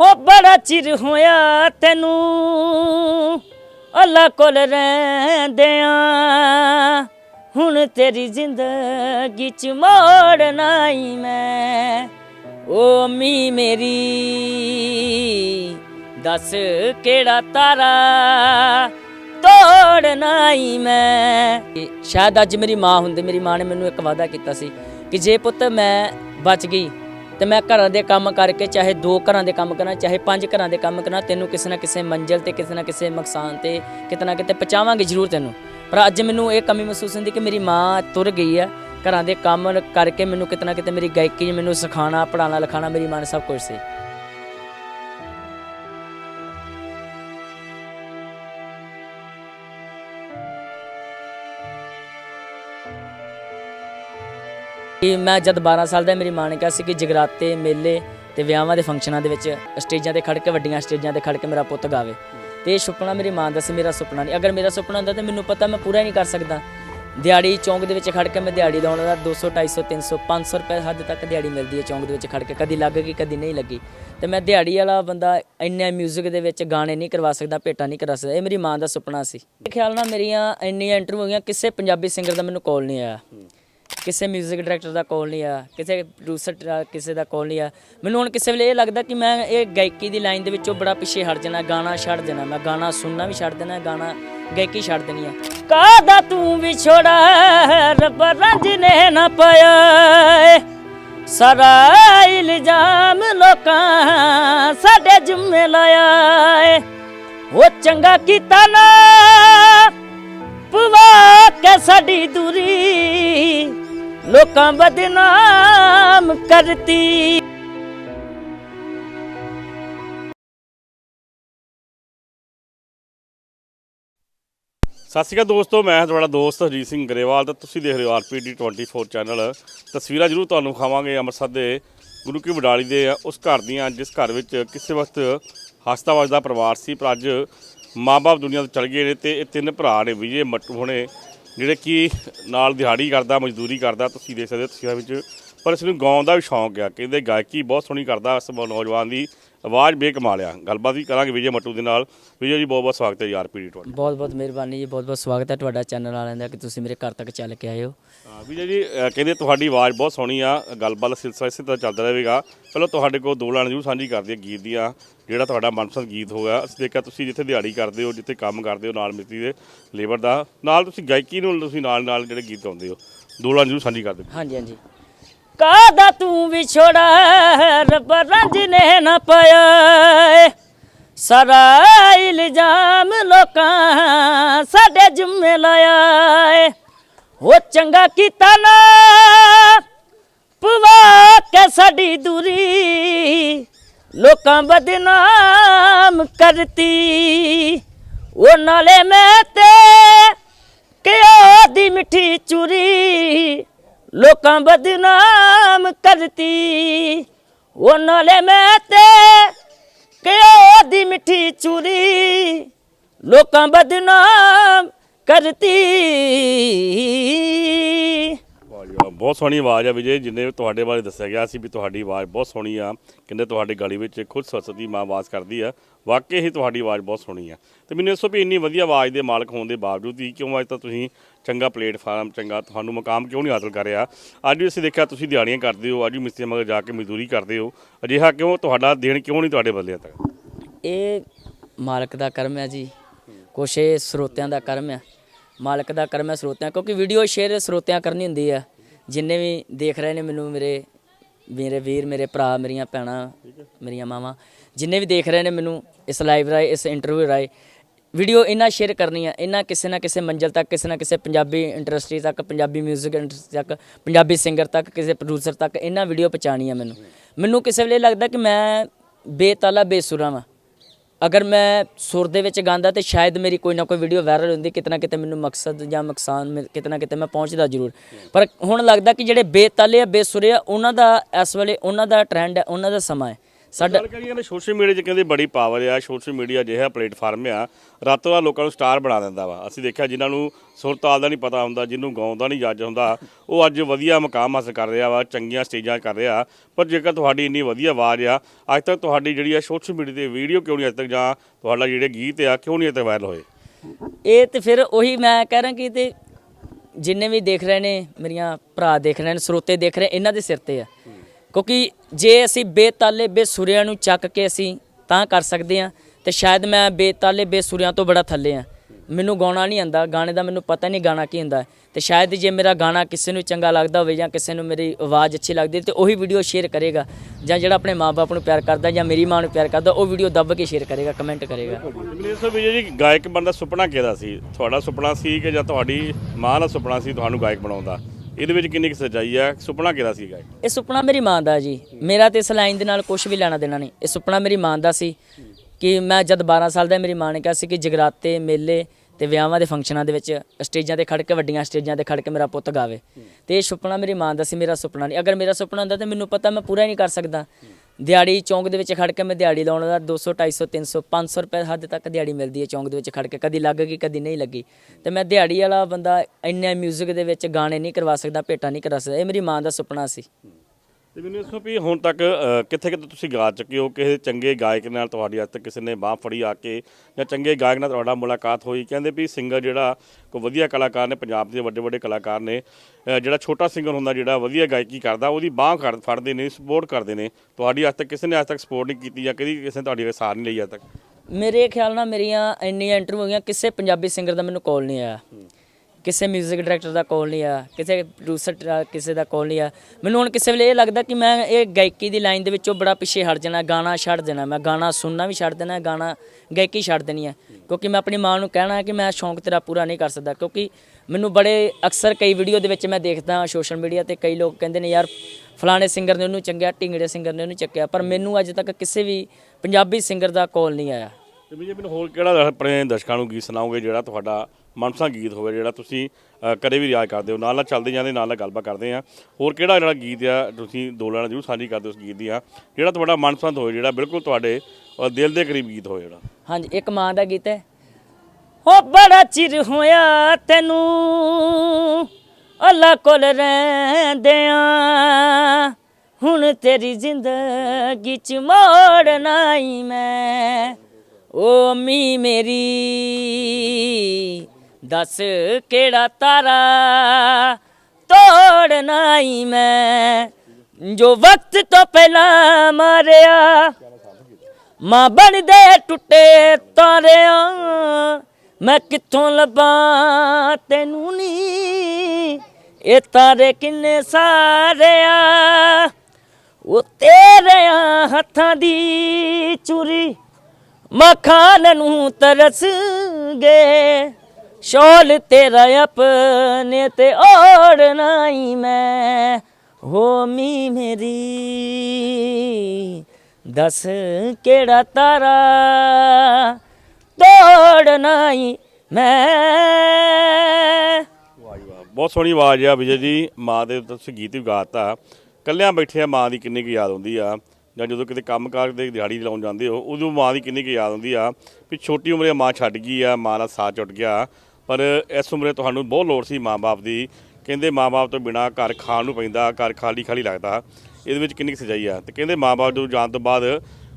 ਹੋ ਬੜਾ ਚਿਰ ਹੋਇਆ ਤੈਨੂੰ। ਅੱਲਾ ਕੋਲ ਰਹਿੰਦਿਆਂ ਹੁਣ ਤੇਰੀ ਜ਼ਿੰਦਗੀ ਚ ਮੋੜਨਾ ਈ ਮੈਂ। ਓ ਮੀ ਮੇਰੀ, ਦੱਸ ਕਿਹੜਾ ਤਾਰਾ ਤੋੜਨਾ ਈ ਮੈਂ। ਸ਼ਾਇਦ ਅੱਜ ਮੇਰੀ ਮਾਂ ਹੁੰਦੀ, ਮੇਰੀ ਮਾਂ ਨੇ ਮੈਨੂੰ ਇੱਕ ਵਾਅਦਾ ਕੀਤਾ ਸੀ ਕਿ ਜੇ ਪੁੱਤ ਮੈਂ ਬਚ ਗਈ ਤੇ ਮੈਂ ਘਰਾਂ ਦੇ ਕੰਮ ਕਰਕੇ ਚਾਹੇ ਦੋ ਘਰਾਂ ਦੇ ਕੰਮ ਕਰਾਂ, ਚਾਹੇ ਪੰਜ ਘਰਾਂ ਦੇ ਕੰਮ ਕਰਾਂ, ਤੈਨੂੰ ਕਿਸੇ ਨਾ ਕਿਸੇ ਮੰਜ਼ਿਲ ਤੇ, ਕਿਸੇ ਨਾ ਕਿਸੇ ਮਕਸਾਨ ਤੇ ਕਿਤੇ ਨਾ ਕਿਤੇ ਪਹੁੰਚਾਵਾਂਗੇ ਜ਼ਰੂਰ ਤੈਨੂੰ। ਪਰ ਅੱਜ ਮੈਨੂੰ ਇਹ ਕਮੀ ਮਹਿਸੂਸ ਹੁੰਦੀ ਕਿ ਮੇਰੀ ਮਾਂ ਤੁਰ ਗਈ ਹੈ ਘਰਾਂ ਦੇ ਕੰਮ ਕਰਕੇ ਮੈਨੂੰ ਕਿਤੇ ਨਾ ਕਿਤੇ ਮੇਰੀ ਗਾਇਕੀ ਮੈਨੂੰ ਸਿਖਾਉਣਾ ਪੜਾਉਣਾ ਲਿਖਾਉਣਾ ਮੇਰੀ ਮਾਂ ਨੇ ਸਭ ਕੁਝ ਸੀ। ਕਿ ਮੈਂ ਜਦ 12 ਸਾਲ ਦਾ ਮੇਰੀ ਮਾਂ ਨੇ ਕਿਹਾ ਸੀ ਕਿ ਜਗਰਾਤੇ, ਮੇਲੇ ਤੇ ਵਿਆਹਾਂ ਦੇ ਫੰਕਸ਼ਨਾਂ ਦੇ ਵਿੱਚ ਸਟੇਜਾਂ ਤੇ ਖੜ ਕੇ, ਵੱਡੀਆਂ ਸਟੇਜਾਂ ਤੇ ਖੜ ਕੇ ਮੇਰਾ ਪੁੱਤ ਗਾਵੇ। ਤੇ ਇਹ ਸੁਪਨਾ ਮੇਰੀ ਮਾਂ ਦਾ ਸੀ, ਮੇਰਾ ਸੁਪਨਾ ਨਹੀਂ। ਅਗਰ ਮੇਰਾ ਸੁਪਨਾ ਹੁੰਦਾ ਤਾਂ ਮੈਨੂੰ ਪਤਾ ਮੈਂ ਪੂਰਾ ਨਹੀਂ ਕਰ ਸਕਦਾ। ਦਿਹਾੜੀ ਚੌਂਕ ਦੇ ਵਿੱਚ ਖੜ ਕੇ ਮੈਂ ਦਿਹਾੜੀ ਲਾਉਣ ਦਾ 200 250 300 500 ਰੁਪਏ ਹੱਦ ਤੱਕ ਦਿਹਾੜੀ ਮਿਲਦੀ ਹੈ ਚੌਂਕ ਦੇ ਵਿੱਚ ਖੜ ਕੇ। ਕਦੀ ਲੱਗ ਗਈ, ਕਦੀ ਨਹੀਂ ਲੱਗੀ। ਤੇ ਮੈਂ ਦਿਹਾੜੀ ਵਾਲਾ ਬੰਦਾ ਇੰਨੇ 뮤직 ਦੇ ਵਿੱਚ ਗਾਣੇ ਨਹੀਂ ਕਰਵਾ ਸਕਦਾ, ਭੇਟਾਂ ਨਹੀਂ ਕਰਾ ਸਕਦਾ। ਇਹ ਮੇਰੀ ਮਾਂ ਦਾ ਸੁਪਨਾ ਸੀ। ਮੇਰੇ ਖਿਆਲ ਨਾਲ ਮੇਰੀਆਂ ਇੰਨੀਆਂ ਇੰਟਰਵਿਊ ਹੋਈਆਂ, ਕਿਸੇ ਪੰਜਾਬੀ ਸਿੰਗਰ ਦਾ ਮੈਨੂੰ ਕਾਲ ਨਹੀਂ ਆਇਆ। ਕਿਸੇ 뮤직 ਡਾਇਰੈਕਟਰ ਦਾ ਕਾਲ ਨਹੀਂ ਆ, ਕਿਸੇ ਪ੍ਰੋਡਿਊਸਰ ਕਿਸੇ ਦਾ ਕਾਲ ਨਹੀਂ ਆ। ਮੈਨੂੰ ਹੁਣ ਕਿਸੇ ਵੇਲੇ ਇਹ ਲੱਗਦਾ ਕਿ ਮੈਂ ਇਹ ਗਾਇਕੀ ਦੀ ਲਾਈਨ ਦੇ ਵਿੱਚੋਂ ਬੜਾ ਪਿੱਛੇ ਹਟ ਜਾਣਾ, ਗਾਣਾ ਛੱਡ ਦੇਣਾ ਮੈਂ, ਗਾਣਾ ਸੁਣਨਾ ਵੀ ਛੱਡ ਦੇਣਾ, ਗਾਣਾ, ਗਾਇਕੀ ਛੱਡ ਦੇਣੀ ਆ। ਕਾਦਾ ਤੂੰ ਵਿਛੋੜਾ ਰੱਬ ਰੰਜ ਨੇ ਨਾ ਪਾਇਆ ਸਾਰਾ ਇਲਜ਼ਾਮ ਲੋਕਾਂ ਸਾਡੇ ਜੁੰਮੇ ਲਾਇਆ ਏ। ਉਹ ਚੰਗਾ ਕੀਤਾ ਨਾ ਪਵਾ ਕੇ ਸਾਡੀ ਦੂਰੀ। ਲੋਕਾਂ ਬਦਨਾਮ ਕਰਤੀ। ਸਤਿ ਸ਼੍ਰੀ ਅਕਾਲ ਦੋਸਤੋ, ਮੈਂ ਤੁਹਾਡਾ ਦੋਸਤ ਹਰਜੀਤ ਸਿੰਘ ਗਰੇਵਾਲ ਤੇ ਤੁਸੀਂ ਦੇਖ ਰਹੇ ਹੋ ਆਰਪੀਡੀ 24 ਚੈਨਲ ਤਸਵੀਰਾਂ ਜ਼ਰੂਰ ਤੁਹਾਨੂੰ ਖਾਵਾਂਗੇ ਅੰਮ੍ਰਿਤਸਰ ਦੇ ਗੁਰੂ ਕੀ ਵਡਾਲੀ ਦੇ ਉਸ ਘਰ ਦੀਆਂ, ਜਿਸ ਘਰ ਵਿੱਚ ਕਿਸੇ ਵਕਤ ਹਸਤਾ ਵਸਦਾ ਪਰਿਵਾਰ ਸੀ, ਪਰ ਅੱਜ ਮਾਂ-ਬਾਪ ਦੁਨੀਆ ਤੋਂ ਚਲ ਗਏ ਨੇ ਤੇ ਇਹ ਤਿੰਨ ਭਰਾ ਨੇ, ਵਿਜੇ, ਮੱਟੂ ਹੋਣੇ ਜਿਹੜੇ ਕਿ ਨਾਲ ਦਿਹਾੜੀ ਕਰਦਾ, ਮਜ਼ਦੂਰੀ ਕਰਦਾ, ਤੁਸੀਂ ਦੇਖ ਸਕਦੇ ਹੋ ਤਸਵੀਰਾਂ ਵਿੱਚ। ਪਰ ਇਸ ਨੂੰ ਗਾਉਣ ਦਾ ਵੀ ਸ਼ੌਂਕ ਆ। ਕਹਿੰਦੇ ਗਾਇਕੀ ਬਹੁਤ ਸੋਹਣੀ ਕਰਦਾ ਇਸ ਨੌਜਵਾਨ ਦੀ। ਆਵਾਜ਼ ਬੇਕਮਾਲ ਆ ਗੱਲਬਾਤ ਵੀ ਕਰਾਂਗੇ ਵਿਜੇ ਮੱਟੂ ਦੇ ਨਾਲ। ਵਿਜੇ ਜੀ ਬਹੁਤ ਬਹੁਤ ਸਵਾਗਤ ਹੈ ਜੀ ਆਰਪੀਡੀ 24 ਬਹੁਤ ਬਹੁਤ ਮਿਹਰਬਾਨੀ ਜੀ ਬਹੁਤ ਬਹੁਤ ਸਵਾਗਤ ਹੈ ਤੁਹਾਡਾ ਚੈਨਲ ਵਾਲਿਆਂ ਦਾ ਕਿ ਤੁਸੀਂ ਮੇਰੇ ਘਰ ਤੱਕ ਚੱਲ ਕੇ ਆਏ ਹੋ। ਹਾਂ ਵਿਜੇ ਜੀ ਕਹਿੰਦੇ ਤੁਹਾਡੀ ਆਵਾਜ਼ ਬਹੁਤ ਸੋਹਣੀ ਆ ਗੱਲਬਾਤ ਦਾ ਸਿਲਸਿਲਾ ਇਸੇ ਤਰ੍ਹਾਂ ਚੱਲਦਾ ਰਹੇਗਾ। ਪਹਿਲਾਂ ਤੁਹਾਡੇ ਕੋਲ ਦੋ ਲਾਈਨਾਂ ਜ਼ਰੂਰ ਸਾਂਝੀ ਕਰਦੀ ਹੈ ਗੀਤ ਦੀਆਂ ਜਿਹੜਾ ਤੁਹਾਡਾ ਮਨਪਸੰਦ ਗੀਤ ਹੋਗਾ ਅਸੀਂ ਦੇਖਿਆ ਤੁਸੀਂ ਜਿੱਥੇ ਦਿਹਾੜੀ ਕਰਦੇ ਹੋ ਜਿੱਥੇ ਕੰਮ ਕਰਦੇ ਹੋ ਨਾਲ ਮਿਸਤਰੀ ਦੇ ਲੇਬਰ ਦਾ। ਨਾਲ ਤੁਸੀਂ ਗਾਇਕੀ ਨੂੰ ਤੁਸੀਂ ਨਾਲ ਨਾਲ ਜਿਹੜੇ ਗੀਤ ਗਾਉਂਦੇ ਹੋ। ਦੋ ਲਾਈਨਾਂ ਜ਼ਰੂਰ ਸਾਂਝੀ ਕਰਦੇ ਹਾਂਜੀ ਹਾਂਜੀ। ਕਾਦਾ ਤੂੰ ਵਿਛੋੜਾ ਰੱਬ ਰੰਜ ਨੇ ਨਾ ਪਾਇਆ ਸਾਰਾ ਇਲਜ਼ਾਮ ਲੋਕਾਂ ਸਾਡੇ ਜੁੰਮੇ ਲਾਇਆ ਏ। ਉਹ ਚੰਗਾ ਕੀਤਾ ਨਾ। ਪਵਾ ਕੇ ਸਾਡੀ ਦੂਰੀ। ਲੋਕਾਂ ਬਦਨਾਮ ਕਰਤੀ। ਉਹ ਨਾਲੇ ਮੈਂ ਤੇ ਕਿਉਂ ਦੀ ਮਿੱਠੀ ਚੂਰੀ। ਲੋਕਾਂ ਬਦਨਾਮ ਕਰਤੀ। ਉਹ ਨਾਲੇ ਮੈਂ ਤੇ ਕਿਉਂ ਦੀ ਮਿੱਠੀ ਚੂਰੀ ਲੋਕਾਂ ਬਦਨਾਮ ਕਰਤੀ। ਬਹੁਤ ਸੋਹਣੀ ਆਵਾਜ਼ ਆ ਵਿਜੇ, ਜਿੰਨੇ ਤੁਹਾਡੇ ਬਾਰੇ ਦੱਸਿਆ ਗਿਆ ਸੀ ਵੀ ਤੁਹਾਡੀ ਆਵਾਜ਼ ਬਹੁਤ ਸੋਹਣੀ ਆ ਕਹਿੰਦੇ ਤੁਹਾਡੀ ਗਲੀ ਵਿੱਚ ਖੁਦ ਸਰਸਵਤੀ ਮਾਂ ਆਵਾਜ਼ ਕਰਦੀ ਆ, ਵਾਕਈ ਹੀ ਤੁਹਾਡੀ ਆਵਾਜ਼ ਬਹੁਤ ਸੋਹਣੀ ਆ। ਤੇ ਮੈਨੂੰ ਦੱਸੋ ਵੀ ਇੰਨੀ ਵਧੀਆ ਆਵਾਜ਼ ਦੇ ਮਾਲਕ ਹੋਣ ਦੇ ਬਾਵਜੂਦ ਵੀ ਕਿਉਂ ਅੱਜ ਤਾਂ ਤੁਸੀਂ ਚੰਗਾ ਪਲੇਟਫਾਰਮ, ਚੰਗਾ ਤੁਹਾਨੂੰ ਮੁਕਾਮ ਕਿਉਂ ਨਹੀਂ ਹਾਸਲ ਕਰਿਆ? ਅੱਜ ਵੀ ਅਸੀਂ ਦੇਖਿਆ ਤੁਸੀਂ ਦਿਹਾੜੀਆਂ ਕਰਦੇ ਹੋ, ਅੱਜ ਵੀ ਮਿਸਤਰੀ ਮਗਰ ਜਾ ਕੇ ਮਜ਼ਦੂਰੀ ਕਰਦੇ ਹੋ, ਅਜਿਹਾ ਕਿਉਂ ਤੁਹਾਡਾ ਦੇਣ ਕਿਉਂ ਨਹੀਂ ਤੁਹਾਡੇ ਬਦਲਿਆ ਤੱਕ? ਇਹ ਮਾਲਕ ਦਾ ਕਰਮ ਹੈ ਜੀ, ਕੁਛ ਇਹ ਸਰੋਤਿਆਂ ਦਾ ਕਰਮ ਹੈ ਮਾਲਕ ਦਾ ਕਰਮ ਹੈ ਸਰੋਤਿਆਂ, ਕਿਉਂਕਿ ਵੀਡੀਓ ਸ਼ੇਅਰ ਸਰੋਤਿਆਂ ਕਰਨੀ ਹੁੰਦੀ ਹੈ ਜਿੰਨੇ ਵੀ ਦੇਖ ਰਹੇ ਨੇ ਮੈਨੂੰ ਮੇਰੇ ਮੇਰੇ ਵੀਰ, ਮੇਰੇ ਭਰਾ, ਮੇਰੀਆਂ ਭੈਣਾਂ, ਮੇਰੀਆਂ ਮਾਵਾਂ, ਜਿੰਨੇ ਵੀ ਦੇਖ ਰਹੇ ਨੇ ਮੈਨੂੰ ਇਸ ਲਾਈਵ ਰਾਏ ਇਸ ਇੰਟਰਵਿਊ ਰਾਏ ਵੀਡੀਓ ਇਹਨਾਂ ਸ਼ੇਅਰ ਕਰਨੀ ਆ ਇਹਨਾਂ ਕਿਸੇ ਨਾ ਕਿਸੇ ਮੰਜ਼ਿਲ ਤੱਕ, ਕਿਸੇ ਨਾ ਕਿਸੇ ਪੰਜਾਬੀ ਇੰਡਸਟਰੀ ਤੱਕ, ਪੰਜਾਬੀ 뮤직 ਇੰਡਸਟਰੀ ਤੱਕ, ਪੰਜਾਬੀ ਸਿੰਗਰ ਤੱਕ, ਕਿਸੇ ਪ੍ਰੋਡਿਊਸਰ ਤੱਕ ਇਹਨਾਂ ਵੀਡੀਓ ਪਹੁੰਚਾਉਣੀ ਆ ਮੈਨੂੰ। ਮੈਨੂੰ ਕਿਸੇ ਵੇਲੇ ਲੱਗਦਾ ਕਿ ਮੈਂ ਬੇਤਾਲਾ, ਬੇਸੁਰਾ ਵਾਂ। ਅਗਰ ਮੈਂ ਸੁਰ ਦੇ ਵਿੱਚ ਗਾਉਂਦਾ ਤੇ ਸ਼ਾਇਦ ਮੇਰੀ ਕੋਈ ਨਾ ਕੋਈ ਵੀਡੀਓ ਵਾਇਰਲ ਹੁੰਦੀ, ਕਿਤੇ ਨਾ ਕਿਤੇ ਮੈਨੂੰ ਮਕਸਦ ਜਾਂ ਨੁਕਸਾਨ ਮਿਲ- ਕਿਤੇ ਨਾ ਕਿਤੇ ਮੈਂ ਪਹੁੰਚਦਾ ਜ਼ਰੂਰ। ਪਰ ਹੁਣ ਲੱਗਦਾ ਕਿ ਜਿਹੜੇ ਬੇਤਾਲੇ ਆ, ਬੇਸੁਰੇ ਆ, ਉਹਨਾਂ ਦਾ ਇਸ ਵੇਲੇ, ਉਹਨਾਂ ਦਾ ਟ੍ਰੈਂਡ ਹੈ, ਉਹਨਾਂ ਦਾ ਸਮਾਂ ਹੈ। ਸਾਡਾ ਗੱਲ ਕਰੀਏ ਨਾ ਸੋਸ਼ਲ ਮੀਡੀਆ 'ਚ ਕਹਿੰਦੇ ਬੜੀ ਪਾਵਰ ਆ ਸੋਸ਼ਲ ਮੀਡੀਆ ਜਿਹੜਾ ਪਲੇਟਫਾਰਮ ਆ ਰਾਤੋਂ ਰਾਤ ਲੋਕਾਂ ਨੂੰ ਸਟਾਰ ਬਣਾ ਦਿੰਦਾ ਵਾ। ਅਸੀਂ ਦੇਖਿਆ ਜਿਨ੍ਹਾਂ ਨੂੰ ਸੁਰਤਾਲ ਦਾ ਨਹੀਂ ਪਤਾ ਹੁੰਦਾ ਜਿਹਨੂੰ ਗਾਉਣ ਦਾ ਨਹੀਂ ਜੱਜ ਹੁੰਦਾ ਉਹ ਅੱਜ ਵਧੀਆ ਮਕਾਮ ਹਾਸਲ ਕਰ ਰਿਹਾ ਵਾ ਚੰਗੀਆਂ ਸਟੇਜਾਂ ਕਰ ਰਿਹਾ। ਪਰ ਜੇਕਰ ਤੁਹਾਡੀ ਇੰਨੀ ਵਧੀਆ ਆਵਾਜ਼ ਆ ਅੱਜ ਤੱਕ ਤੁਹਾਡੀ ਜਿਹੜੀ ਆ ਸੋਸ਼ਲ ਮੀਡੀਆ ਤੇ ਵੀਡੀਓ ਕਿਉਂ ਨਹੀਂ ਅੱਜ ਤੱਕ ਜਾਂ ਤੁਹਾਡਾ ਜਿਹੜੇ ਗੀਤ ਆ ਕਿਉਂ ਨਹੀਂ ਅਜੇ ਤੱਕ ਵਾਇਰਲ ਹੋਏ? ਇਹ ਤੇ ਫਿਰ ਉਹੀ ਮੈਂ ਕਹਿ ਰਿਹਾ ਕਿ ਤੇ ਜਿੰਨੇ ਵੀ ਦੇਖ ਰਹੇ ਨੇ ਮੇਰੀਆਂ ਭਰਾ ਦੇਖ ਰਹੇ ਨੇ ਸਰੋਤੇ ਦੇਖ ਰਹੇ ਇਹਨਾਂ ਦੇ ਸਿਰ ਤੇ ਆ। ਕਿਉਂਕਿ ਜੇ ਅਸੀਂ ਬੇਤਾਲੇ, ਬੇਸੁਰਿਆਂ ਨੂੰ ਚੱਕ ਕੇ ਅਸੀਂ ਤਾਂ ਕਰ ਸਕਦੇ ਹਾਂ, ਤੇ ਸ਼ਾਇਦ ਮੈਂ ਬੇਤਾਲੇ, ਬੇਸੁਰਿਆਂ ਤੋਂ ਬੜਾ ਥੱਲੇ ਆ ਮੈਨੂੰ ਗਾਉਣਾ ਨਹੀਂ ਆਂਦਾ ਗਾਣੇ ਦਾ ਮੈਨੂੰ ਪਤਾ ਨਹੀਂ ਗਾਣਾ ਕੀ ਹੁੰਦਾ। ਤੇ ਸ਼ਾਇਦ ਜੇ ਮੇਰਾ ਗਾਣਾ ਕਿਸੇ ਨੂੰ ਚੰਗਾ ਲੱਗਦਾ ਹੋਵੇ ਜਾਂ ਕਿਸੇ ਨੂੰ ਮੇਰੀ ਆਵਾਜ਼ ਅੱਛੀ ਲੱਗਦੀ ਤੇ ਉਹੀ ਵੀਡੀਓ ਸ਼ੇਅਰ ਕਰੇਗਾ। ਜਾਂ ਜਿਹੜਾ ਆਪਣੇ ਮਾਪੇ ਨੂੰ ਪਿਆਰ ਕਰਦਾ ਜਾਂ ਮੇਰੀ ਮਾਂ ਨੂੰ ਪਿਆਰ ਕਰਦਾ, ਉਹ ਵੀਡੀਓ ਦੱਬ ਕੇ ਸ਼ੇਅਰ ਕਰੇਗਾ, ਕਮੈਂਟ ਕਰੇਗਾ। ਮੈਨੂੰ ਦੱਸੋ ਵਿਜੇ ਜੀ ਗਾਇਕ ਬਣਨ ਦਾ ਸੁਪਨਾ ਕਿਹਦਾ ਸੀ? ਤੁਹਾਡਾ ਸੁਪਨਾ ਸੀ ਕਿ ਜਾਂ ਤੁਹਾਡੀ ਮਾਂ ਦਾ ਸੁਪਨਾ ਸੀ ਤੁਹਾਨੂੰ ਗਾਇਕ ਬਣਾਉਂਦਾ ਇਹਦੇ ਵਿੱਚ ਕਿੰਨੀ ਕੁ ਸੱਚਾਈ ਆ? ਸੁਪਨਾ ਕਿਹਦਾ ਸੀ ਗਾਇਕ ਇਹ ਸੁਪਨਾ ਮੇਰੀ ਮਾਂ ਦਾ ਜੀ। ਮੇਰਾ ਤੇ ਇਸ ਲਾਈਨ ਦੇ ਨਾਲ ਕੁਝ ਵੀ ਲੈਣਾ ਦੇਣਾ ਨਹੀਂ। ਇਹ ਸੁਪਨਾ ਮੇਰੀ ਮਾਂ ਦਾ ਸੀ ਕਿ ਮੈਂ ਜਦ 12 ਸਾਲ ਦਾ ਮੇਰੀ ਮਾਂ ਨੇ ਕਿਹਾ ਸੀ ਕਿ ਜਗਰਾਤੇ, ਮੇਲੇ ਤੇ ਵਿਆਹਾਂ ਦੇ ਫੰਕਸ਼ਨਾਂ ਦੇ ਵਿੱਚ ਸਟੇਜਾਂ ਤੇ ਖੜ ਕੇ, ਵੱਡੀਆਂ ਸਟੇਜਾਂ ਤੇ ਖੜ ਕੇ ਮੇਰਾ ਪੁੱਤ ਗਾਵੇ। ਤੇ ਇਹ ਸੁਪਨਾ ਮੇਰੀ ਮਾਂ ਦਾ ਸੀ, ਮੇਰਾ ਸੁਪਨਾ ਨਹੀਂ। ਅਗਰ ਮੇਰਾ ਸੁਪਨਾ ਹੁੰਦਾ ਤਾਂ ਮੈਨੂੰ ਪਤਾ, ਮੈਂ ਪੂਰਾ ਹੀ ਨਹੀਂ ਕਰ ਸਕਦਾ। ਦਿਹਾੜੀ ਚੌਂਕ ਦੇ ਵਿੱਚ ਖੜ ਕੇ ਮੈਂ ਦਿਹਾੜੀ ਲਾਉਣ ਦਾ 200 250 300 500 ਰੁਪਏ ਹੱਦ ਤੱਕ ਦਿਹਾੜੀ ਮਿਲਦੀ ਹੈ ਚੌਂਕ ਦੇ ਵਿੱਚ ਖੜ ਕੇ, ਕਦੀ ਲੱਗ ਗਈ, ਕਦੀ ਨਹੀਂ ਲੱਗੀ। ਤੇ ਮੈਂ ਦਿਹਾੜੀ ਵਾਲਾ ਬੰਦਾ ਇੰਨੇ 뮤직 ਦੇ ਵਿੱਚ ਗਾਣੇ ਨਹੀਂ ਕਰਵਾ ਸਕਦਾ, ਭੇਟਾ ਨਹੀਂ ਕਰਾ ਸਕਦਾ, ਇਹ ਮੇਰੀ ਮਾਂ ਦਾ ਸੁਪਨਾ ਸੀ। ਤੇ ਮੈਨੂੰ ਦੱਸੋ ਵੀ ਹੁਣ ਤੱਕ ਕਿੱਥੇ ਕਿੱਥੇ ਤੁਸੀਂ ਗਾ ਚੁੱਕੇ ਹੋ? ਕਿਸੇ ਚੰਗੇ ਗਾਇਕ ਨਾਲ ਤੁਹਾਡੀ ਅੱਜ ਤੱਕ ਕਿਸੇ ਨੇ ਬਾਹ ਫੜੀ ਆ ਕੇ ਜਾਂ ਚੰਗੇ ਗਾਇਕ ਨਾਲ ਤੁਹਾਡਾ ਮੁਲਾਕਾਤ ਹੋਈ? ਕਹਿੰਦੇ ਵੀ ਸਿੰਗਰ ਜਿਹੜਾ ਕੋਈ ਵਧੀਆ ਕਲਾਕਾਰ ਨੇ ਪੰਜਾਬ ਦੇ ਵੱਡੇ ਵੱਡੇ ਕਲਾਕਾਰ ਨੇ ਜਿਹੜਾ ਛੋਟਾ ਸਿੰਗਰ ਹੁੰਦਾ ਜਿਹੜਾ ਵਧੀਆ ਗਾਇਕੀ ਕਰਦਾ ਉਹਦੀ ਬਾਹ ਫੜਦੇ ਨੇ ਸਪੋਰਟ ਕਰਦੇ ਨੇ। ਤੁਹਾਡੀ ਅੱਜ ਤੱਕ ਕਿਸੇ ਨੇ ਅੱਜ ਤੱਕ ਸਪੋਰਟ ਨਹੀਂ ਕੀਤੀ ਜਾਂ ਕਦੀ ਕਿਸੇ ਨੇ ਤੁਹਾਡੀ ਸਾਰ ਨਹੀਂ ਲਈ ਅੱਜ ਤੱਕ? ਮੇਰੇ ਖਿਆਲ ਨਾਲ ਮੇਰੀਆਂ ਇੰਨੀਆਂ ਇੰਟਰਵਿਊ ਹੋਈਆਂ ਕਿਸੇ ਪੰਜਾਬੀ ਸਿੰਗਰ ਦਾ ਮੈਨੂੰ ਕਾਲ ਨਹੀਂ ਆਇਆ। ਕਿਸੇ 뮤직 ਡਾਇਰੈਕਟਰ ਦਾ ਕਾਲ ਨਹੀਂ ਆਇਆ ਕਿਸੇ ਪ੍ਰੋਡਿਊਸਰ ਕਿਸੇ ਦਾ ਕਾਲ ਨਹੀਂ ਆਇਆ ਮੈਨੂੰ ਹੁਣ ਕਿਸੇ ਵੇਲੇ ਇਹ ਲੱਗਦਾ ਕਿ ਮੈਂ ਇਹ ਗਾਇਕੀ ਦੀ ਲਾਈਨ ਦੇ ਵਿੱਚੋਂ ਬੜਾ ਪਿੱਛੇ ਹਟ ਜਾਣਾ, ਗਾਣਾ ਛੱਡ ਦੇਣਾ ਮੈਂ, ਗਾਣਾ ਸੁਣਨਾ ਵੀ ਛੱਡ ਦੇਣਾ, ਗਾਣਾ, ਗਾਇਕੀ ਛੱਡ ਦੇਣੀ ਹੈ ਕਿਉਂਕਿ ਮੈਂ ਆਪਣੀ ਮਾਂ ਨੂੰ ਕਹਿਣਾ ਕਿ ਮੈਂ ਸ਼ੌਂਕ ਤੇਰਾ ਪੂਰਾ ਨਹੀਂ ਕਰ ਸਕਦਾ, ਕਿਉਂਕਿ ਮੈਨੂੰ ਬੜੇ ਅਕਸਰ ਕਈ ਵੀਡੀਓ ਦੇ ਵਿੱਚ ਮੈਂ ਦੇਖਦਾ ਸੋਸ਼ਲ ਮੀਡੀਆ ਤੇ ਕਈ ਲੋਕ ਕਹਿੰਦੇ ਨੇ, ਯਾਰ, ਫਲਾਣੇ ਸਿੰਗਰ ਨੇ ਉਹਨੂੰ ਚੰਗਿਆ, ਢਿੰਗੜੇ ਸਿੰਗਰ ਨੇ ਉਹਨੂੰ ਚੱਕਿਆ। ਪਰ ਮੈਨੂੰ ਅੱਜ ਤੱਕ ਕਿਸੇ ਵੀ ਪੰਜਾਬੀ ਸਿੰਗਰ ਦਾ ਕਾਲ ਨਹੀਂ ਆਇਆ। ਤੇ ਵੀ ਮੈਨੂੰ ਹੋਰ ਕਿਹੜਾ ਆਪਣੇ ਦਰਸ਼ਕਾਂ ਨੂੰ ਗੀਤ ਸੁਣਾਓਗੇ ਜਿਹੜਾ ਤੁਹਾਡਾ ਮਨਪਸੰਦ ਗੀਤ ਹੋਵੇ ਜਿਹੜਾ ਤੁਸੀਂ ਅ, ਕਦੇ ਵੀ ਰਿਆਜ਼ ਕਰਦੇ ਹੋ? ਨਾਲ ਨਾਲ ਚੱਲਦੇ ਜਾਂਦੇ ਨਾਲ ਨਾਲ ਗੱਲਬਾਤ ਕਰਦੇ ਆ ਹੋਰ ਕਿਹੜਾ ਜਿਹੜਾ ਗੀਤ ਆ ਤੁਸੀਂ ਦੋ ਲਾਣਾ ਜ਼ਰੂਰ ਸਾਂਝੀ ਕਰਦੇ ਹੋ ਉਸ ਗੀਤ ਦੀਆਂ ਜਿਹੜਾ ਤੁਹਾਡਾ ਮਨਪਸੰਦ ਹੋਵੇ ਜਿਹੜਾ ਬਿਲਕੁਲ ਤੁਹਾਡੇ ਅ, ਦਿਲ ਦੇ ਕਰੀਬ ਗੀਤ ਹੋਵੇ ਜਿਹੜਾ। ਹਾਂਜੀ ਇੱਕ ਮਾਂ ਦਾ ਗੀਤ ਹੈ। ਹੋ ਬੜਾ ਚਿਰ ਹੋਇਆ ਤੈਨੂੰ ਅੱਲਾ ਕੋਲ ਰਹਿੰਦਿਆਂ। ਹੁਣ ਤੇਰੀ ਜ਼ਿੰਦਗੀ ਚ ਮੋੜਨਾ ਈ ਮੈਂ। ਓ ਮੀ ਮੇਰੀ, ਦੱਸ ਕਿਹੜਾ ਤਾਰਾ? ਤੋੜਨਾ ਈ ਮੈਂ, ਜੋ ਵਕਤ ਤੋਂ ਪਹਿਲਾਂ ਮਾਰਿਆ। ਮਾਂ ਬਣਦੇ ਟੁੱਟੇ ਤਾਰਿਆਂ, ਮੈਂ ਕਿੱਥੋਂ ਲੱਭਾਂ ਤੈਨੂੰ ਨੀ? ਇਹ ਤਾਰੇ ਕਿੰਨੇ ਸਾਰੇ ਆ ਉਹ ਤੇਰਿਆਂ ਹੱਥਾਂ ਦੀ ਚੂਰੀ ਮਖਾਨ ਨੂੰ ਤਰਸ ਗਏ। ਸ਼ੋਲ ਤੇਰਾ ਆਪਣੇ ਤੇ ਓੜਨਾ ਹੀ ਮੈਂ। ਹੋ ਮੀ ਮੇਰੀ, ਦੱਸ ਕਿਹੜਾ ਤਾਰਾ ਤੋੜਨਾ ਹੀ ਮੈਂ। ਬਹੁਤ ਸੋਹਣੀ ਆਵਾਜ਼ ਆ ਵਿਜੇ ਜੀ, ਮਾਂ ਦੇ ਤੁਸੀਂ ਗੀਤ ਵੀ ਗਾਤਾ। ਕੱਲਿਆਂ ਬੈਠੇ ਆ ਮਾਂ ਦੀ ਕਿੰਨੀ ਕੁ ਯਾਦ ਆਉਂਦੀ ਆ। ਜਾਂ ਜਦੋਂ ਕਿਤੇ ਕੰਮਕਾਰ ਦੇ ਦਿਹਾੜੀ ਲਾਉਣ ਜਾਂਦੇ ਹੋ, ਉਦੋਂ ਮਾਂ ਦੀ ਕਿੰਨੀ ਕੁ ਯਾਦ ਆਉਂਦੀ ਆ ਵੀ ਛੋਟੀ ਉਮਰੇ ਮਾਂ ਛੱਡ ਗਈ ਆ, ਮਾਂ ਦਾ ਸਾਥ ਛੁੱਟ ਗਿਆ। ਪਰ ਇਸ ਉਮਰੇ ਤੁਹਾਨੂੰ ਬਹੁਤ ਲੋੜ ਸੀ ਮਾਂ-ਬਾਪ ਦੀ। ਕਹਿੰਦੇ ਮਾਂ-ਬਾਪ ਤੋਂ ਬਿਨਾ ਘਰ ਖਾਣ ਨੂੰ ਪੈਂਦਾ, ਘਰ ਖਾਲੀ ਖਾਲੀ ਲੱਗਦਾ। ਇਹਦੇ ਵਿੱਚ ਕਿੰਨੀ ਕੁ ਸੱਚਾਈ ਆ? ਤੇ ਕਹਿੰਦੇ ਮਾਂ-ਬਾਪ ਜਦੋਂ ਜਾਣ ਤੋਂ ਬਾਅਦ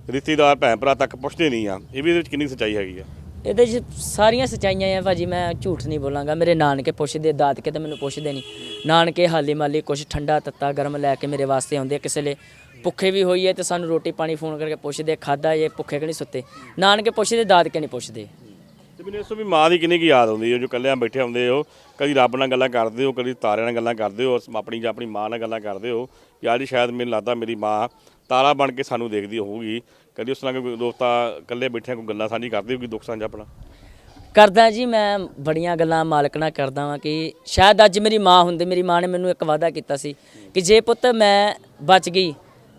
ਰਿਸ਼ਤੇਦਾਰ ਭੈਣ ਭਰਾ ਤੱਕ ਪੁੱਛਦੇ ਨਹੀਂ ਆ, ਇਹ ਵੀ ਇਹਦੇ ਵਿੱਚ ਕਿੰਨੀ ਕੁ ਸੱਚਾਈ ਹੈਗੀ ਆ? ਇਹਦੇ 'ਚ ਸਾਰੀਆਂ ਸਚਾਈਆਂ ਆ ਭਾਜੀ, ਮੈਂ ਝੂਠ ਨਹੀਂ ਬੋਲਾਂਗਾ। ਮੇਰੇ ਨਾਨਕੇ ਪੁੱਛਦੇ, ਦਾਦਕੇ ਤਾਂ ਮੈਨੂੰ ਪੁੱਛਦੇ ਨਹੀਂ। ਨਾਨਕੇ ਹਾਲੀ ਮਾਲੀ ਕੁਝ ਠੰਡਾ ਤੱਤਾ ਗਰਮ ਲੈ ਕੇ ਮੇਰੇ ਵਾਸਤੇ ਆਉਂਦੇ ਆ ਕਿਸੇ ਲਈ ਭੁੱਖੇ ਵੀ ਹੋਈਏ ਤੇ ਸਾਨੂੰ ਰੋਟੀ ਪਾਣੀ ਫੋਨ ਕਰਕੇ ਪੁੱਛਦੇ ਖਾਦਾ ਇਹ ਭੁੱਖੇ ਕਿ ਨਹੀਂ ਸੁੱਤੇ? ਨਾਨਕੇ ਪੁੱਛਦੇ ਦਾਦਕੇ ਨਹੀਂ ਪੁੱਛਦੇ। ਤੇ ਮੈਨੂੰ ਇਸ ਵੀ ਮਾਂ ਦੀ ਕਿੰਨੀ ਕੁ ਯਾਦ ਆਉਂਦੀ ਹੈ ਜੋ ਕੱਲਿਆਂ ਬੈਠੇ ਹੁੰਦੇ ਹੋ ਕਦੀ ਰੱਬ ਨਾਲ ਗੱਲਾਂ ਕਰਦੇ ਹੋ ਕਦੀ ਤਾਰਿਆਂ ਨਾਲ ਗੱਲਾਂ ਕਰਦੇ ਹੋ ਆਪਣੀ ਜਾਂ ਆਪਣੀ ਮਾਂ ਨਾਲ ਗੱਲਾਂ ਕਰਦੇ ਹੋ ਯਾਰ ਜੀ ਸ਼ਾਇਦ ਮੈਨੂੰ ਲੱਗਦਾ ਮੇਰੀ ਮਾਂ ਤਾਰਾ ਬਣ ਕੇ ਸਾਨੂੰ ਦੇਖਦੀ ਹੋਊਗੀ ਕਦੀ ਉਸ ਨਾਲ ਕੋਈ ਦੋਸਤਾ ਇਕੱਲੇ ਬੈਠਿਆਂ ਕੋਈ ਗੱਲਾਂ ਸਾਂਝੀ ਕਰਦੀ ਹੋਊਗੀ ਦੁੱਖ ਸਾਂਝਾ ਆਪਣਾ? ਕਰਦਾ ਜੀ ਮੈਂ ਬੜੀਆਂ ਗੱਲਾਂ ਮਾਲਕ ਨਾਲ ਕਰਦਾ ਵਾਂ ਕਿ ਸ਼ਾਇਦ ਅੱਜ ਮੇਰੀ ਮਾਂ ਹੁੰਦੀ ਮੇਰੀ ਮਾਂ ਨੇ ਮੈਨੂੰ ਇੱਕ ਵਾਅਦਾ ਕੀਤਾ ਸੀ ਕਿ ਜੇ ਪੁੱਤ ਮੈਂ ਬਚ ਗਈ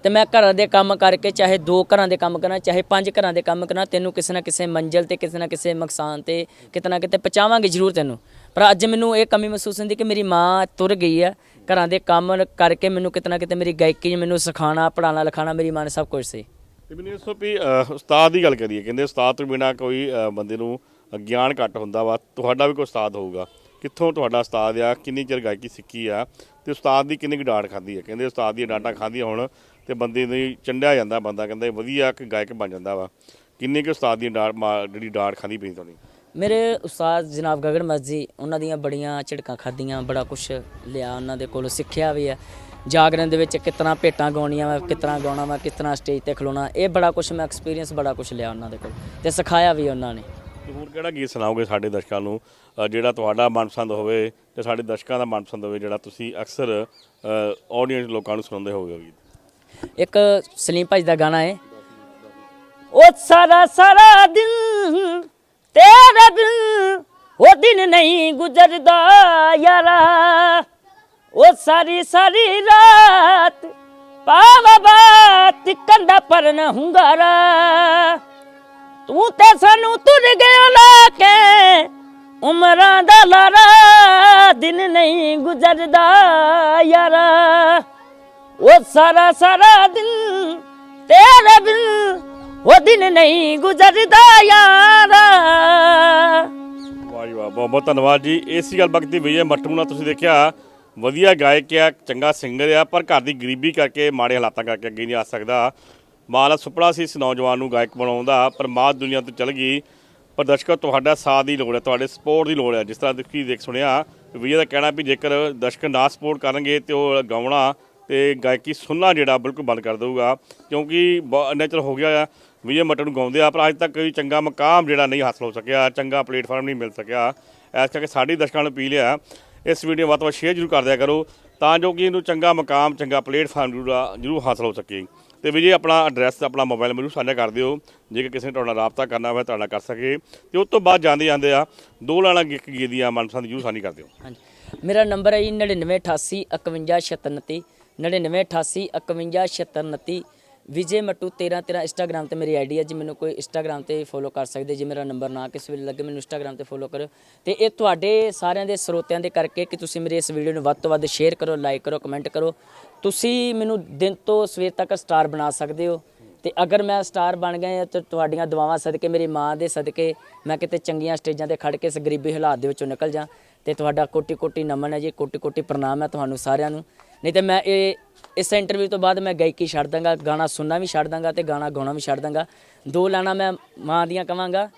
ਤੇ ਮੈਂ ਘਰਾਂ ਦੇ ਕੰਮ ਕਰਕੇ ਚਾਹੇ ਦੋ ਘਰਾਂ ਦੇ ਕੰਮ ਕਰਾਂ, ਚਾਹੇ ਪੰਜ ਘਰਾਂ ਦੇ ਕੰਮ ਕਰਾਂ, ਤੈਨੂੰ ਕਿਸੇ ਨਾ ਕਿਸੇ ਮੰਜ਼ਲ ਤੇ, ਕਿਸੇ ਨਾ ਕਿਸੇ ਮਕਸਾਨ ਤੇ ਕਿਤੇ ਨਾ ਕਿਤੇ ਪਹੁੰਚਾਵਾਂਗੇ ਜ਼ਰੂਰ ਤੈਨੂੰ। ਪਰ ਅੱਜ ਮੈਨੂੰ ਇਹ ਕਮੀ ਮਹਿਸੂਸ ਹੁੰਦੀ ਕਿ ਮੇਰੀ ਮਾਂ ਤੁਰ ਗਈ ਆ ਘਰਾਂ ਦੇ ਕੰਮ ਕਰਕੇ ਮੈਨੂੰ ਕਿਤੇ ਨਾ ਕਿਤੇ ਮੇਰੀ ਗਾਇਕੀ ਨੇ ਮੈਨੂੰ ਸਿਖਾਉਣਾ ਪੜਾਉਣਾ ਲਿਖਾਉਣਾ ਮੇਰੀ ਮਾਂ ਨੇ ਸਭ ਕੁਝ ਸੀ। ਤੇ ਮੈਨੂੰ ਇਸ ਤੋਂ ਵੀ ਉਸਤਾਦ ਦੀ ਗੱਲ ਕਰੀਏ, ਕਹਿੰਦੇ ਉਸਤਾਦ ਤੋਂ ਬਿਨਾ ਕੋਈ ਬੰਦੇ ਨੂੰ ਗਿਆਨ ਘੱਟ ਹੁੰਦਾ ਵਾ, ਤੁਹਾਡਾ ਵੀ ਕੋਈ ਉਸਤਾਦ ਹੋਊਗਾ। ਕਿੱਥੋਂ ਤੁਹਾਡਾ ਉਸਤਾਦ ਆ, ਕਿੰਨੀ ਚਿਰ ਗਾਇਕੀ ਸਿੱਖੀ ਆ ਤੇ ਉਸਤਾਦ ਦੀ ਕਿੰਨੀ ਕੁ ਡਾਂਟ ਖਾਂਦੀ ਹੈ। ਕਹਿੰਦੇ ਉਸਤਾਦ ਦੀ ਡਾਂਟਾਂ ਖਾਂਦੀਆਂ ਹੁਣ ਤੇ ਬੰਦੇ ਦੀ ਚੰਡਿਆ ਜਾਂਦਾ ਬੰਦਾ, ਕਹਿੰਦਾ ਵਧੀਆ ਇੱਕ ਗਾਇਕ ਬਣ ਜਾਂਦਾ ਵਾ। ਕਿੰਨੀ ਕੁ ਉਸਤਾਦ ਦੀ ਡਾਂਟ ਜਿਹੜੀ ਡਾਂਟ ਖਾਂਦੀ ਪਈ ਤੁਹਾਡੀ? ਮੇਰੇ ਉਸਤਾਦ ਜਨਾਬ ਗਗਨ ਮਸਜੀ ਉਹਨਾਂ ਦੀਆਂ ਬੜੀਆਂ ਝਿੜਕਾਂ ਖਾਧੀਆਂ, ਬੜਾ ਕੁਝ ਲਿਆ ਉਹਨਾਂ ਦੇ ਕੋਲੋਂ, ਸਿੱਖਿਆ ਵੀ ਹੈ। ਜਾਗਰਣ ਦੇ ਵਿੱਚ ਕਿਤਨਾ ਭੇਟਾਂ ਗਾਉਣੀਆਂ ਵਾ, ਕਿਤਨਾ ਗਾਉਣਾ ਵਾ, ਕਿਤਨਾ ਸਟੇਜ ਤੇ ਖਲੋਣਾ, ਇਹ ਬੜਾ ਕੁਝ ਮੈਂ ਐਕਸਪੀਰੀਅੰਸ ਬੜਾ ਕੁਝ ਲਿਆ ਉਹਨਾਂ ਦੇ ਕੋਲ ਤੇ ਸਿਖਾਇਆ ਵੀ ਉਹਨਾਂ ਨੇ। ਤੇ ਹੋਰ ਕਿਹੜਾ ਗੀਤ ਸੁਣਾਓਗੇ ਸਾਡੇ ਦਰਸ਼ਕਾਂ ਨੂੰ? ਅ, ਜਿਹੜਾ ਤੁਹਾਡਾ ਮਨਪਸੰਦ ਹੋਵੇ ਤੇ ਸਾਡੇ ਦਰਸ਼ਕਾਂ ਦਾ ਮਨਪਸੰਦ ਹੋਵੇ ਜਿਹੜਾ ਤੁਸੀਂ ਅਕਸਰ ਆਡੀਅנס ਲੋਕਾਂ ਨੂੰ ਸੁਣਾਉਂਦੇ ਹੋਵੋਗੇ ਗੀਤ। ਇੱਕ ਸਲੀਮ ਭਾਈ ਦਾ ਗਾਣਾ ਹੈ ਉਹ ਸਾਰਾ ਸਾਰਾ ਦਿਨ ਤੇਰਾ ਦਿਨ ਉਹ ਦਿਨ ਨਹੀਂ ਗੁਜ਼ਰਦਾ ਯਾਰਾ। ਉਹ ਸਾਰੀ ਸਾਰੀ ਰਾਤ ਪਾਵਾ ਬਾਤ ਕੰਦਾ ਪਰ ਨਾ ਹੁੰਗਾਰਾ। ਤੂੰ ਤੇ ਸਾਨੂੰ ਤੁਰ ਗਿਆ ਲਾ ਕੇ। ਉਮਰਾਂ ਦਾ ਲਾਰਾ ਦਿਨ ਨਹੀਂ ਗੁਜ਼ਰਦਾ ਯਾਰਾ। ਉਹ ਸਾਰਾ ਸਾਰਾ ਦਿਨ, ਤੇਰੇ ਬਿਨ ਉਹ ਦਿਨ ਨਹੀਂ ਗੁਜ਼ਰਦਾ ਯਾਰਾ। ਵਾਹ ਜੀ ਵਾਹ, ਬਹੁਤ ਬਹੁਤ ਧੰਨਵਾਦ ਜੀ। ਇਸੀ ਗੱਲ ਬਖਤੀ ਵਿਜੇ ਮੱਟੂ ਨਾਲ ਤੁਸੀਂ ਦੇਖਿਆ, ਵਧੀਆ ਗਾਇਕ ਆ, ਚੰਗਾ ਸਿੰਗਰ ਆ, ਪਰ ਘਰ ਦੀ ਗਰੀਬੀ ਕਰਕੇ, ਮਾੜੇ ਹਾਲਾਤਾਂ ਕਰਕੇ ਅੱਗੇ ਨਹੀਂ ਆ ਸਕਦਾ। ਮਾਂ ਦਾ ਸੁਪਨਾ ਸੀ ਇਸ ਨੌਜਵਾਨ ਨੂੰ ਗਾਇਕ ਬਣਾਉਣ ਦਾ, ਪਰ ਮਾਂ ਦੁਨੀਆ ਤੋਂ ਚਲ ਗਈ। ਪਰ ਦਰਸ਼ਕੋ ਤੁਹਾਡਾ ਸਾਥ ਦੀ ਲੋੜ ਹੈ, ਤੁਹਾਡੇ ਸਪੋਰਟ ਦੀ ਲੋੜ ਹੈ। ਜਿਸ ਤਰ੍ਹਾਂ ਤੁਸੀਂ ਦੇਖ ਸੁਣਿਆ ਵਿਜੇ ਦਾ ਕਹਿਣਾ ਵੀ ਜੇਕਰ ਦਰਸ਼ਕ ਨਾ ਸਪੋਰਟ ਕਰਨਗੇ ਤੇ ਉਹ ਗਾਉਣਾ ਤੇ ਗਾਇਕੀ ਸੁਣਨਾ ਜਿਹੜਾ ਬਿਲਕੁਲ ਬੰਦ ਕਰ ਦੇਊਗਾ। ਕਿਉਂਕਿ ਨੇਚਰ ਹੋ ਗਿਆ ਆ ਵਿਜੇ ਮੱਟੂ ਨੂੰ ਗਾਉਂਦੇ ਆ, ਪਰ ਅੱਜ ਤੱਕ ਕੋਈ ਚੰਗਾ ਮਕਾਮ ਜਿਹੜਾ ਨਹੀਂ ਹਾਸਲ ਹੋ ਸਕਿਆ, ਚੰਗਾ ਪਲੇਟਫਾਰਮ ਨਹੀਂ ਮਿਲ ਸਕਿਆ। ਇਸ ਕਰਕੇ ਸਾਡੀ ਦਰਸ਼ਕਾਂ ਨੂੰ ਅਪੀਲ ਆ, ਇਸ ਵੀਡੀਓ ਵੱਧ ਤੋਂ ਵੱਧ ਸ਼ੇਅਰ ਜ਼ਰੂਰ ਕਰ ਦਿਆ ਕਰੋ, ਤਾਂ ਜੋ ਕਿ ਇਹਨੂੰ ਚੰਗਾ ਮਕਾਮ, ਚੰਗਾ ਪਲੇਟਫਾਰਮ ਜ਼ਰੂਰ ਜ਼ਰੂਰ ਹਾਸਲ ਹੋ ਸਕੇ। ਤੇ ਵਿਜੇ ਆਪਣਾ ਐਡਰੈਸ ਆਪਣਾ ਮੋਬਾਈਲ ਮੈਨੂੰ ਸਾਂਝਾ ਕਰ ਦਿਓ ਜੇਕਰ ਕਿਸੇ ਨੇ ਤੁਹਾਡਾ ਰਾਬਤਾ ਕਰਨਾ ਹੋਵੇ, ਤੁਹਾਡਾ ਕਰ ਸਕੇ। ਤੇ ਉਸ ਤੋਂ ਬਾਅਦ ਜਾਂਦੇ ਜਾਂਦੇ ਆ, ਦੋ ਲਾਣਾ ਇੱਕ ਗੀਤ ਦੀਆਂ ਮਨਪਸੰਦ ਜ਼ਰੂਰ ਸਾਨੀ ਕਰ ਦਿਓ। ਹਾਂਜੀ। ਮੇਰਾ ਨੰਬਰ ਹੈ ਜੀ 9988 51 9988 51 ਵਿਜੇ ਮੱਟੂ 13 13 ਇੰਸਟਾਗ੍ਰam ਤੇ ਮੇਰੀ ਆਈਡੀ ਹੈ। ਜੀ ਮੈਨੂੰ ਕੋਈ ਇੰਸਟਾਗ੍ਰam ਤੇ ਫੋਲੋ ਕਰ ਸਕਦੇ, ਜੇ ਮੇਰਾ ਨੰਬਰ ਨਾ ਕਿਸੇ ਵੇਲੇ ਲੱਗੇ, ਮੈਨੂੰ ਇੰਸਟਾਗ੍ਰam ਤੇ ਫੋਲੋ ਕਰੋ ਤੇ ਇਹ ਤੁਹਾਡੇ ਸਾਰਿਆਂ ਦੇ ਸਰੋਤਿਆਂ ਦੇ ਕਰਕੇ ਕਿ ਤੁਸੀਂ ਮੇਰੇ ਇਸ ਵੀਡੀਓ ਨੂੰ ਵੱਧ ਤੋਂ ਵੱਧ ਸ਼ੇਅਰ ਕਰੋ ਲਾਈਕ ਕਰੋ ਕਮੈਂਟ ਕਰੋ। ਤੁਸੀਂ ਮੈਨੂੰ ਦਿਨ ਤੋਂ ਸਵੇਰ ਤੱਕ ਸਟਾਰ ਬਣਾ ਸਕਦੇ ਹੋ। ਤੇ ਅਗਰ ਮੈਂ ਸਟਾਰ ਬਣ ਗਿਆ ਤਾਂ ਤੁਹਾਡੀਆਂ ਦੁਆਵਾਂ ਸਦਕੇ, ਮੇਰੀ ਮਾਂ ਦੇ ਸਦਕੇ, ਮੈਂ ਕਿਤੇ ਚੰਗੀਆਂ ਸਟੇਜਾਂ ਤੇ ਖੜ ਕੇ ਇਸ ਗਰੀਬੀ ਹਾਲਾਤ ਦੇ ਵਿੱਚੋਂ ਨਿਕਲ ਜਾ, ਤੇ ਤੁਹਾਡਾ ਕੋਟੀ ਕੋਟੀ ਨਮਨ ਹੈ ਜੀ ਕੋਟੀ ਕੋਟੀ ਪ੍ਰਣਾਮ ਹੈ ਤੁਹਾਨੂੰ ਸਾਰਿਆਂ ਨੂੰ। ਨਹੀਂ ਤੇ ਮੈਂ ਇਹ, ਇਸ ਇੰਟਰਵਿਊ ਤੋਂ ਬਾਅਦ ਮੈਂ ਗਾਇਕੀ ਛੱਡ ਦਾਂਗਾ ਗਾਣਾ ਸੁਣਨਾ ਵੀ ਛੱਡ ਦਾਂਗਾ ਤੇ ਗਾਣਾ ਗਾਉਣਾ ਵੀ ਛੱਡ ਦਾਂਗਾ ਦੋ ਲਾਣਾ ਮੈਂ ਮਾਂ ਦੀਆਂ ਕਵਾਂਗਾ।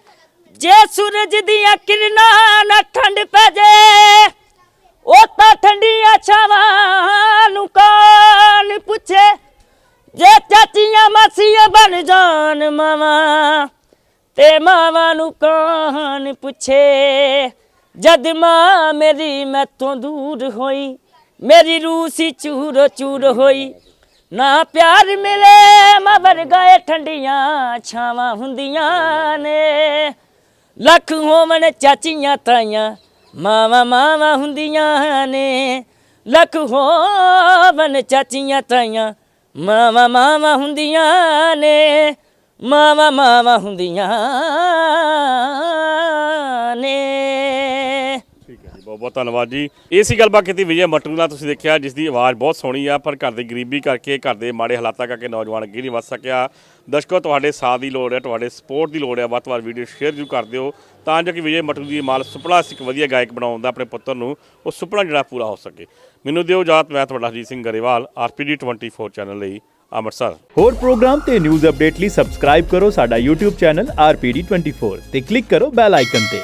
ਜੇ ਸੂਰਜ ਦੀਆਂ ਕਿਰਨਾਂ ਨਾ ਠੰਡ ਪੈ ਜੇ, ਉਹ ਤਾਂ ਠੰਡੀਆਂ ਛਾਵਾਂ ਨੂੰ ਕੌਣ ਪੁੱਛੇ? ਜੇ ਚਾਚੀਆਂ ਮਾਸੀਆਂ ਬਣ ਜਾਣ ਮਾਵਾਂ, ਤੇ ਮਾਵਾਂ ਨੂੰ ਕੌਣ ਪੁੱਛੇ? ਜਦ ਮਾਂ ਮੇਰੀ ਮੈਥੋਂ ਦੂਰ ਹੋਈ ਮੇਰੀ ਰੂਹ ਸੀ ਚੂਰ ਚੂਰ ਹੋਈ। ਨਾ ਪਿਆਰ ਮਿਲੇ ਮਵਰ ਗਏ ਠੰਡੀਆਂ ਛਾਵਾਂ ਹੁੰਦੀਆਂ ਨੇ। ਲੱਖ ਹੋਵਣ ਚਾਚੀਆਂ ਤਾਈਆਂ, ਮਾਵਾਂ ਮਾਵਾਂ ਹੁੰਦੀਆਂ ਨੇ। ਲੱਖ ਹੋਵਣ ਚਾਚੀਆਂ ਤਾਈਆਂ, ਮਾਵਾਂ ਮਾਵਾਂ ਹੁੰਦੀਆਂ ਨੇ। ਮਾਵਾਂ ਮਾਵਾਂ ਹੁੰਦੀਆਂ ਨੇ। ਬਹੁਤ ਬਹੁਤ ਧੰਨਵਾਦ ਜੀ। ਇਹ ਸੀ ਗੱਲਬਾਤ ਕੀਤੀ ਵਿਜੇ ਮਟੂ ਨਾਲ। ਤੁਸੀਂ ਦੇਖਿਆ ਜਿਸ ਦੀ ਆਵਾਜ਼ ਬਹੁਤ ਸੋਹਣੀ ਆ, ਪਰ ਘਰ ਦੀ ਗਰੀਬੀ ਕਰਕੇ, ਘਰ ਦੇ ਮਾੜੇ ਹਾਲਾਤਾਂ ਕਰਕੇ ਨੌਜਵਾਨ ਅੱਗੇ ਨਹੀਂ ਵੱਧ ਸਕਿਆ। ਦਰਸ਼ਕੋ, ਤੁਹਾਡੇ ਸਾਥ ਦੀ ਲੋੜ ਹੈ, ਤੁਹਾਡੇ ਸਪੋਰਟ ਦੀ ਲੋੜ ਹੈ। ਵੱਧ ਤੋਂ ਵੱਧ ਵੀਡੀਓ ਸ਼ੇਅਰ ਜ਼ਰੂਰ ਕਰ ਦਿਓ। ਤਾਂ ਜੋ ਕਿ ਵਿਜੇ ਮਟੂ ਦੀ ਮਾਲ ਸੁਪਨਾ ਸੀ ਇੱਕ ਵਧੀਆ ਗਾਇਕ ਬਣਾਉਣ ਦਾ ਆਪਣੇ ਪੁੱਤਰ ਨੂੰ ਉਹ ਸੁਪਨਾ ਜਿਹੜਾ ਪੂਰਾ ਹੋ ਸਕੇ। ਮੈਨੂੰ ਦਿਓ ਇਜਾਜ਼ਤ, ਮੈਂ ਤੁਹਾਡਾ Harjit Singh Grewal, R P D 24 channel ਲਈ ਅੰਮ੍ਰਿਤਸਰ। ਹੋਰ ਪ੍ਰੋਗਰਾਮ ਤੇ ਨਿਊਜ਼ ਅਪਡੇਟ ਲਈ ਸਬਸਕ੍ਰਾਈਬ ਕਰੋ ਸਾਡਾ YouTube ਚੈਨਲ RPD24 ਤੇ ਕਲਿੱਕ ਕਰੋ ਬੈਲ ਆਈਕਨ ਤੇ।